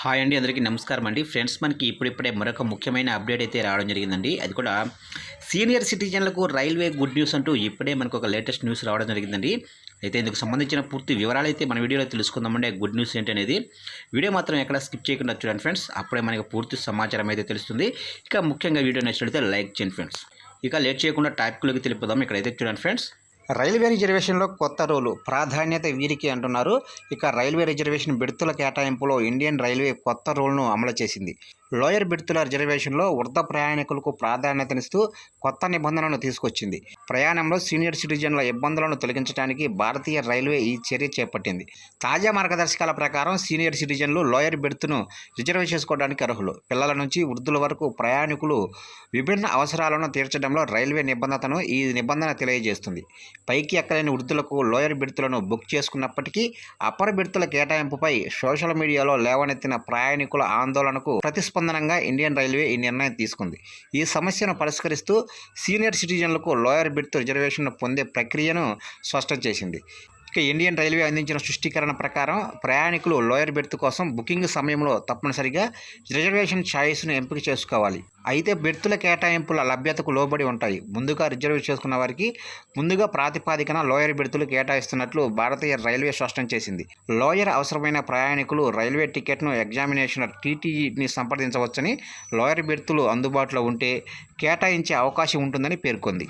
Hi అండి అందరికీ నమస్కారం అండి. ఫ్రెండ్స్ మనకి ఇప్పుడిప్పుడే మరొక ముఖ్యమైన అప్డేట్ అయితే రావడం జరిగిందండి. అది కూడా సీనియర్ సిటిజన్లకు రైల్వే గుడ్ న్యూస్ అంటూ ఇప్పుడే మనకు ఒక లేటెస్ట్ న్యూస్ రావడం జరిగిందండి. అయితే ఇందుకు సంబంధించిన పూర్తి వివరాలు అయితే మన వీడియోలో తెలుసుకుందామండి. గుడ్ న్యూస్ ఏంటి అనేది వీడియో మాత్రం ఎక్కడ స్కిప్ చేయకుండా చూడండి ఫ్రెండ్స్. అప్పుడే మనకి పూర్తి సమాచారం అయితే తెలుస్తుంది. ఇక ముఖ్యంగా వీడియో నచ్చినట్లయితే లైక్ చేయండి ఫ్రెండ్స్. ఇక లేట్ చేయకుండా టాపిక్లోకి తెలుపుదాం ఇక్కడైతే చూడండి ఫ్రెండ్స్. రైల్వే రిజర్వేషన్లో కొత్త రూలు ప్రాధాన్యత వీరికి అంటున్నారు. ఇక రైల్వే రిజర్వేషన్ బిడుతుల కేటాయింపులో ఇండియన్ రైల్వే కొత్త రూల్ను అమలు చేసింది. లోయర్ బిడ్తుల రిజర్వేషన్లో వృద్ధ ప్రయాణికులకు ప్రాధాన్యతనిస్తూ కొత్త నిబంధనలను తీసుకొచ్చింది. ప్రయాణంలో సీనియర్ సిటిజన్ల ఇబ్బందులను తొలగించడానికి భారతీయ రైల్వే ఈ చర్య చేపట్టింది. తాజా మార్గదర్శకాల ప్రకారం సీనియర్ సిటిజన్లు లోయర్ బెర్త్ను రిజర్వ్ చేసుకోవడానికి అర్హులు. పిల్లల నుంచి వృద్ధుల వరకు ప్రయాణికులు విభిన్న అవసరాలను తీర్చడంలో రైల్వే నిబంధనను ఈ నిబంధన తెలియజేస్తుంది. పైకి ఎక్కలేని వృద్ధులకు లోయర్ బిడ్తులను బుక్ చేసుకున్నప్పటికీ అప్పర్ బిడ్తుల కేటాయింపుపై సోషల్ మీడియాలో లేవనెత్తిన ప్రయాణికుల ఆందోళనకు ప్రతిస్పందనంగా ఇండియన్ రైల్వే ఈ నిర్ణయం తీసుకుంది. ఈ సమస్యను పరిష్కరిస్తూ సీనియర్ సిటిజన్లకు లోయర్ బిడ్త్ రిజర్వేషన్ పొందే ప్రక్రియను స్పష్టం చేసింది. ఇక ఇండియన్ రైల్వే అందించిన సృష్టికరణ ప్రకారం ప్రయాణికులు లోయర్ బెర్త్ కోసం బుకింగ్ సమయంలో తప్పనిసరిగా రిజర్వేషన్ ఛాయిస్ను ఎంపిక చేసుకోవాలి. అయితే బెర్తుల కేటాయింపుల లభ్యతకు లోబడి ఉంటాయి. ముందుగా రిజర్వ్ చేసుకున్న వారికి ముందుగా ప్రాతిపాదికన లోయర్ బెర్తులు కేటాయిస్తున్నట్లు భారతీయ రైల్వే స్పష్టం చేసింది. లోయర్ అవసరమైన ప్రయాణికులు రైల్వే టికెట్ను ఎగ్జామినేషన్ టీటీఈని సంప్రదించవచ్చని లోయర్ బెర్తులు అందుబాటులో ఉంటే కేటాయించే అవకాశం ఉంటుందని పేర్కొంది.